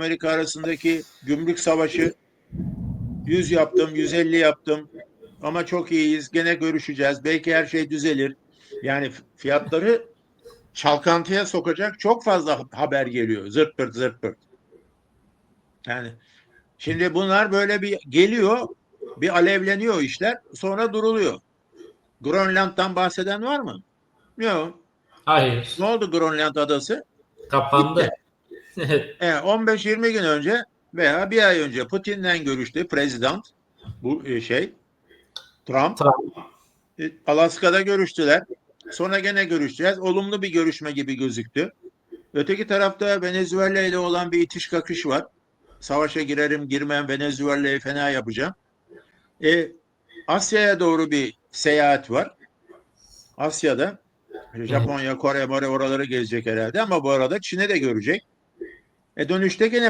Amerika arasındaki gümrük savaşı 100 yaptım, 150 yaptım. Ama çok iyiyiz. Gene görüşeceğiz. Belki her şey düzelir. Yani fiyatları çalkantıya sokacak çok fazla haber geliyor. Zırt pırt zırt pırt. Yani şimdi bunlar böyle bir geliyor, bir alevleniyor işler, sonra duruluyor. Grönland'dan bahseden var mı? Yok. Hayır. Ne oldu Grönland adası? Kapandı. Gitti. E, 15-20 gün önce veya bir ay önce Putin'le görüştü prezident. Bu e, şey Trump. Trump. E, Alaska'da görüştüler. Sonra gene görüşeceğiz. Olumlu bir görüşme gibi gözüktü. Öteki tarafta Venezuela ile olan bir itiş kakış var. Savaşa girerim girmem Venezuela'yı fena yapacağım. E, Asya'ya doğru bir seyahat var. Asya'da Japonya, Kore, More oraları gezecek herhalde ama bu arada Çin'e de görecek. E dönüşte gene